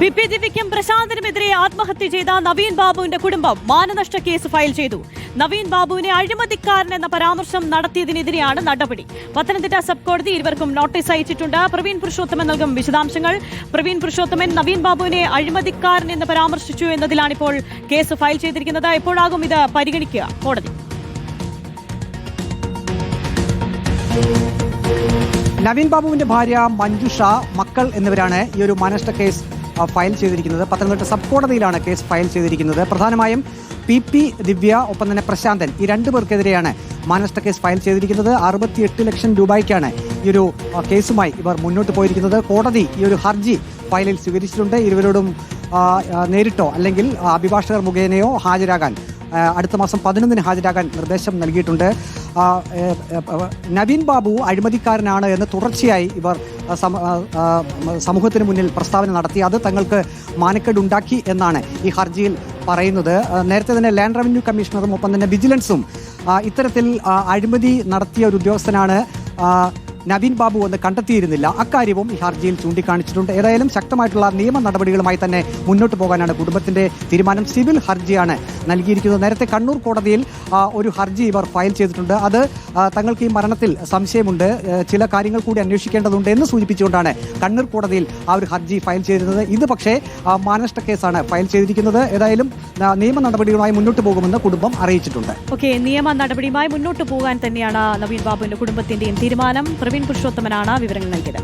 P പ്രശാന്തിനുമെതിരെ ആത്മഹത്യ ചെയ്ത നവീൻ ബാബുവിന്റെ കുടുംബം മാനനഷ്ട കേസ് ഫയൽ ചെയ്തു. നവീൻ ബാബുവിനെ അഴിമതിക്കാരൻ എന്ന പരാമർശം നടത്തിയതിനെതിരെയാണ് നടപടി. പത്തനംതിട്ട സബ് കോടതി ഇരുവർക്കും നോട്ടീസ് അയച്ചിട്ടുണ്ട്. പ്രവീൺ പുരുഷോത്തമൻ നൽകും വിശദാംശങ്ങൾ. പ്രവീൺ പുരുഷോത്തമൻ നവീൻ ബാബുവിനെ അഴിമതിക്കാരൻ എന്ന് പരാമർശിച്ചു എന്നതിലാണ് ഇപ്പോൾ കേസ് ഫയൽ ചെയ്തിരിക്കുന്നത്. എപ്പോഴാകും ഇത് പരിഗണിക്കുക കോടതി. നവീൻ ബാബുവിന്റെ ഭാര്യ മഞ്ജുഷ മക്കൾ എന്നിവരാണ് ഈ ഒരു മാനഷ്ട കേസ് ഫയൽ ചെയ്തിരിക്കുന്നത്. പത്തനംതിട്ട സബ് കോടതിയിലാണ് കേസ് ഫയൽ ചെയ്തിരിക്കുന്നത്. പ്രധാനമായും പി പി ദിവ്യ ഒപ്പം തന്നെ പ്രശാന്തൻ ഈ രണ്ടു പേർക്കെതിരെയാണ് മാനനഷ്ട കേസ് ഫയൽ ചെയ്തിരിക്കുന്നത്. അറുപത്തിയെട്ട് ലക്ഷം രൂപയ്ക്കാണ് ഈ ഒരു കേസുമായി ഇവർ മുന്നോട്ട് പോയിരിക്കുന്നത്. കോടതി ഈ ഒരു ഹർജി ഫയലിൽ സ്വീകരിച്ചിട്ടുണ്ട്. ഇരുവരോടും നേരിട്ടോ അല്ലെങ്കിൽ അഭിഭാഷകർ മുഖേനയോ ഹാജരാകാൻ അടുത്ത മാസം പതിനൊന്നിന് ഹാജരാകാൻ നിർദ്ദേശം നൽകിയിട്ടുണ്ട്. നവീൻ ബാബു അഴിമതിക്കാരനാണ് എന്ന് തുടർച്ചയായി ഇവർ സമൂഹത്തിന് മുന്നിൽ പ്രസ്താവന നടത്തി. അത് തങ്ങൾക്ക് മാനക്കേടുണ്ടാക്കി എന്നാണ് ഈ ഹർജിയിൽ പറയുന്നത്. നേരത്തെ തന്നെ ലാൻഡ് റവന്യൂ കമ്മീഷണറും ഒപ്പം തന്നെ വിജിലൻസും ഇത്തരത്തിൽ അഴിമതി നടത്തിയ ഒരു ഉദ്യോഗസ്ഥനാണ് നവീൻ ബാബു എന്ന് കണ്ടെത്തിയിരുന്നില്ല. അക്കാര്യവും ഈ ഹർജിയിൽ ചൂണ്ടിക്കാണിച്ചിട്ടുണ്ട്. ഏതായാലും ശക്തമായിട്ടുള്ള നിയമ നടപടികളുമായി തന്നെ മുന്നോട്ട് പോകാനാണ് കുടുംബത്തിന്റെ തീരുമാനം. സിവിൽ ഹർജിയാണ് നൽകിയിരിക്കുന്നത്. നേരത്തെ കണ്ണൂർ കോടതിയിൽ ഒരു ഹർജി ഇവർ ഫയൽ ചെയ്തിട്ടുണ്ട്. അത് തങ്ങൾക്ക് ഈ മരണത്തിൽ സംശയമുണ്ട്. ചില കാര്യങ്ങൾ കൂടി അന്വേഷിക്കേണ്ടതുണ്ട് എന്ന് സൂചിപ്പിച്ചുകൊണ്ടാണ് കണ്ണൂർ കോടതിയിൽ ആ ഒരു ഹർജി ഫയൽ ചെയ്തിരുന്നത്. ഇത് പക്ഷേ മാനഷ്ട കേസാണ് ഫയൽ ചെയ്തിരിക്കുന്നത്. ഏതായാലും നിയമ നടപടികളുമായി മുന്നോട്ട് പോകുമെന്ന് കുടുംബം അറിയിച്ചിട്ടുണ്ട്. ഓക്കെ നിയമ നടപടിയുമായി മുന്നോട്ട് പോകാൻ തന്നെയാണ് നവീൻ ബാബുവിന്റെ കുടുംബത്തിന്റെയും തീരുമാനം. പ്രവീൺ പുരുഷോത്തമനാണ് വിവരങ്ങൾ നൽകിയത്.